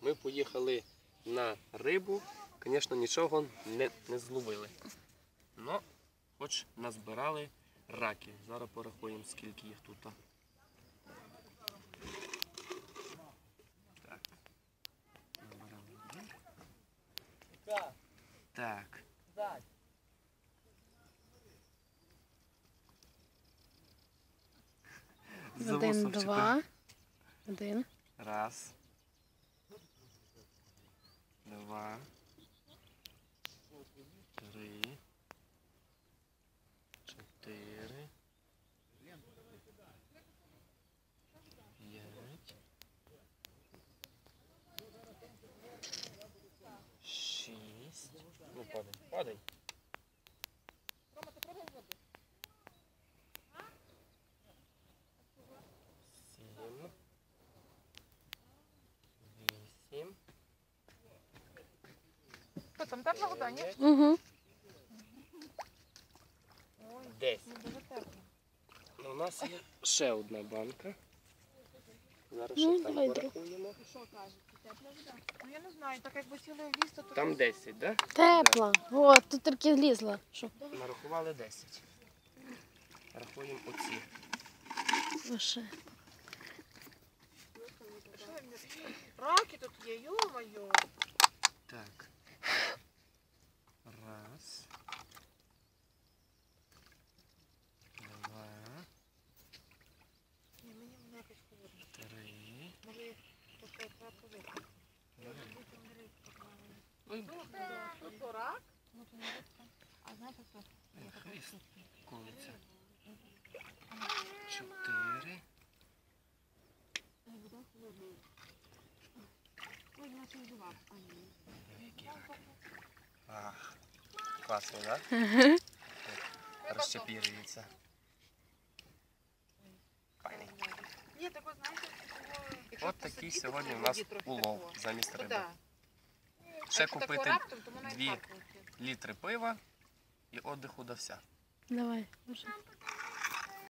Ми поїхали на рибу. Звісно, нічого не, не зловили. Ну, хоч назбирали раків. Зараз порахуємо, скільки їх тут. Так. Набирали. Так. Один, вусовчиком. два. Один. Раз. Ну, падай, падай. Сім. Вісім. Що там тепла вода, ні? Угу. Ну. Ну, У нас є ще одна банка. Зараз Ну, ще там давай, друг. порахуємо. Що кажуть? Тепла вода? Ну я не знаю, так якби ціле вісто, то Там 10, так? Тепла. О, тут тільки злізла. Що? Нарахували 10. Рахуємо оці. Лише. Раки тут є, йо-моє. Так. Тут то рак? Ну то не рибка. А знаєте що? хист. Колиться. Чотири. Ой, наче вживав. А ні. Який рак. Ах. Класно, так? Ага. Розчепірюється. Файний. Ні, так от знаєте, такого- якщо От такий сьогодні у нас улов замість Ну, риби. Ще купити дві. літри пива і отдиху до вся. Давай. Уже.